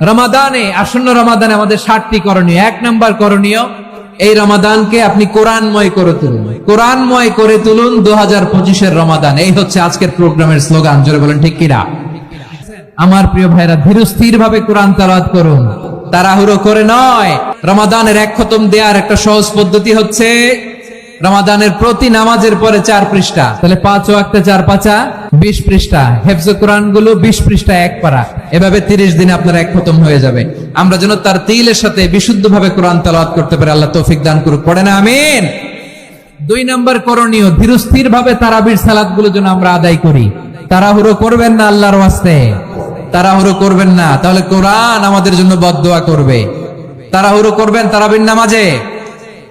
রমাদানে, আসন্ন রমাদানে আমাদের ষাটটি করণীয়। এক নাম্বার করণীয়, এই রমাদানকে আপনি কোরআনময় করে তুলুন। কোরআনময় করে তুলুন দু হাজার পঁচিশের রমাদান। এই হচ্ছে আজকের প্রোগ্রামের স্লোগান, জোরে বলেন, ঠিক কিনা? আমার প্রিয় ভাইরা ধীরস্থির ভাবে কোরআন তালাত করুন। তাড়াহুড়ো করে নয়, রমাদানের এক খতম দেওয়ার একটা সহজ পদ্ধতি হচ্ছে রমাদানের প্রতি নামাজের পরে চার পৃষ্ঠা। তাহলে পাঁচ ওয়াক্তে চার পাঁচা, বিশ পৃষ্ঠা। হেফজ কোরআনগুলো বিশ পৃষ্ঠা এক পারা এভাবে তিরিশ দিনে আপনার এক খতম হয়ে যাবে। আমরা যেন তার তিলের সাথে বিশুদ্ধ ভাবে কোরআন তালাত করতে পারি, আল্লাহ তৌফিক দান করুক। পড়ে না আমিন। দুই নম্বর করণীয় ধীরস্থির ভাবে তারাবির সালাদগুলো যেন আমরা আদায় করি। তাড়াহুড়ো করবেন না আল্লাহর ওয়াস্তে। তাড়াহুড়ো করবেন না। তাহলে কোরআন আমাদের জন্য বদদোয়া করবে। তাড়াহুড়ো করবেন তারাবির নামাজে।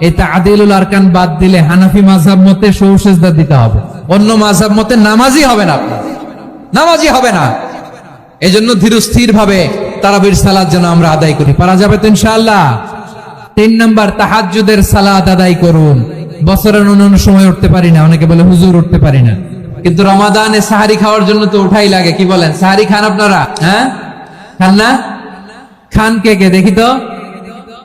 এটা আদিলুল আরকান বাদ দিলে হানাফি মাঝহাব মতে সৌ সেজদা দিতে হবে। অন্য মাঝহাব মতে নামাজই হবে না। নামাজই হবে না। এই জন্য ধীরস্থির ভাবে তারাবির সালাদ যেন আমরা আদায় করি। পারা যাবে তো ইনশাআল্লাহ। তিন নাম্বার, তাহাজ্জুদের সালাদ আদায় করুন। বছরের অন্যান্য সময় উঠতে পারি না। অনেকে বলে, হুজুর, উঠতে পারি না। কিন্তু রমাদানে সাহারি খাওয়ার জন্য তো উঠাই লাগে। কি বলেন? সাহারি খান আপনারা? হ্যাঁ? খান না? খান কে কে? দেখি তো।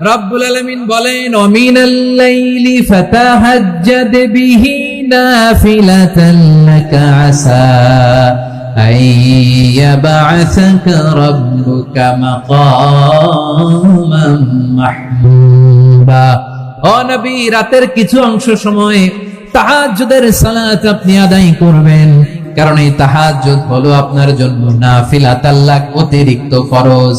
রব্বুল আলমিন বলেন অমিনাল্লাইলি রাতের কিছু অংশ সময়ে তাহাজুদের সালাত আপনি আদায় করবেন, কারণ এই তাহাজ্জুদ হলো আপনার জন্য নাফিলাতাল্লাক অতিরিক্ত ফরজ।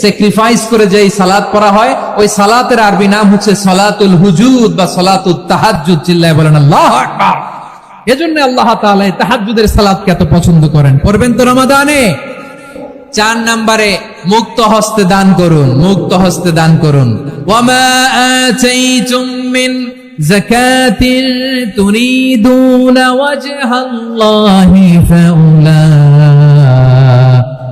স্যাক্রিফাইস করে যেই সালাত পড়া হয়, ওই সালাতের আরবি নাম হচ্ছে সলাতুল হুজুদ বা সলাতুল তাহাজ্জুদ চিল্লায় বলেন আল্লাহ এজন্য আল্লাহ তাআলা এই তাহাজ্জুদের সালাতকে এত পছন্দ করেন। পড়বেন তো রমাদানে? চার নম্বরে, মুক্ত হস্তে দান করুন, মুক্ত হস্তে দান করুন। ওয়ামা আতাইতুম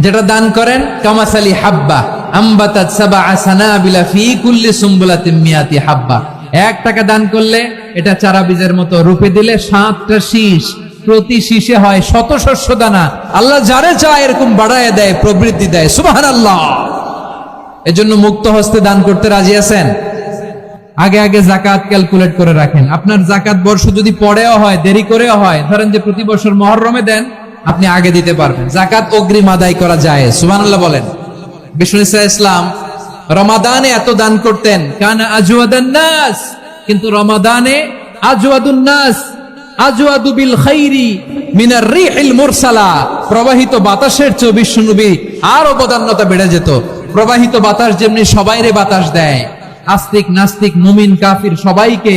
যেটা দান করেন, কামাসালি হাব্বা। হাব্বা। এক টাকা দান করলে এটা চারা বীজের মতো রূপে দিলে সাতটা শীষ। প্রতি শীষে হয় শত শস্য দানা। আল্লাহ যারে চায় এরকম বাড়ায় দেয় দেয়। আল্লাহ এজন্য মুক্ত হস্তে দান করতে রাজি আছেন? আগে আগে জাকাত ক্যালকুলেট করে রাখেন। আপনার জাকাত বর্ষ যদি পরেও হয়, দেরি করেও হয়, ধরেন যে প্রতি বছর মহরমে দেন আপনি আগে দিতে পারবেন। জাকাত অগ্রিম আদায় করা যায় সুবহানাল্লাহ বলেন। বিষ্ণু ইসা ইসলাম রমাদানে এত দান করতেন, কানা নাস, কিন্তু রমাদানে নাস বিল মিনার মুরসালা, প্রবাহিত বাতাসের বেড়ে যেত। প্রবাহিত বাতাস যেমনি সবাইরে বাতাস দেয়, আস্তিক নাস্তিক মুমিন কাফির সবাইকে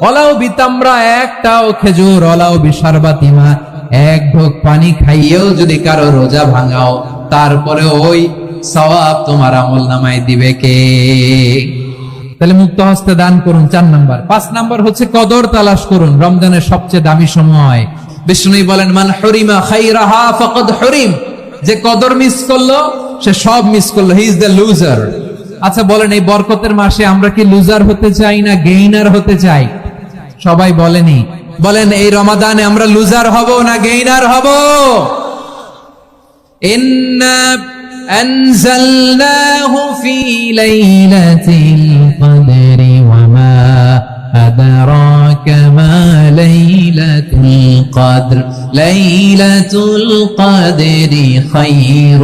ওলাও বিতামরা, একটাও খেজুর ওলাও বিশারবাতিমা। এক ঢোক পানি খাইয়েও যদি কারও রোজা ভাঙাও তারপরে ওই সওয়াব তোমার আমল নামায় দিবে কে? তাহলে মুক্ত হস্তে দান করুন চার নাম্বার। পাঁচ নাম্বার হচ্ছে কদর তালাশ করুন, রমজানের সবচেয়ে দামি সময়। বিষ্ণু বলেন, মান হরিমা খাইরাহা ফাকাদ হরিম। যে কদর মিস করল, সে সব মিস করল। হি ইজ দ্য লুজার আচ্ছা বলেন, এই বরকতের মাসে আমরা কি লুজার হতে চাই না গেইনার হতে চাই? সবাই বলেনি বলেন এই রমাদানে আমরা লুজার হব না গেইনার হব ইন্না আনজালনাহু ফি লাইলাতিল কদরি ওয়া মা أدراك ما ليلة القدر ليلة القدر خير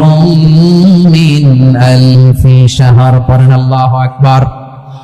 من ألف شهر قرن الله أكبر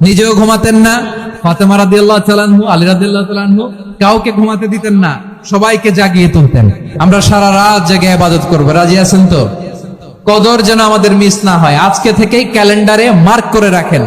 নিজেও ঘুমাতেন না। ফাতেমা আলী রাদিয়াল্লাহু কাউকে ঘুমাতে দিতেন না। সবাইকে জাগিয়ে তুলতেন। আমরা সারা রাত জেগে ইবাদত করব। রাজি আছেন তো? কদর যেন আমাদের মিস না হয়। আজকে থেকেই ক্যালেন্ডারে মার্ক করে রাখেন।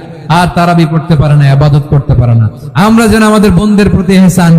আর তারা বি পড়তে পারে না, আবাদত করতে পারে না আমরা যেন আমাদের বোনদের প্রতি হেসান।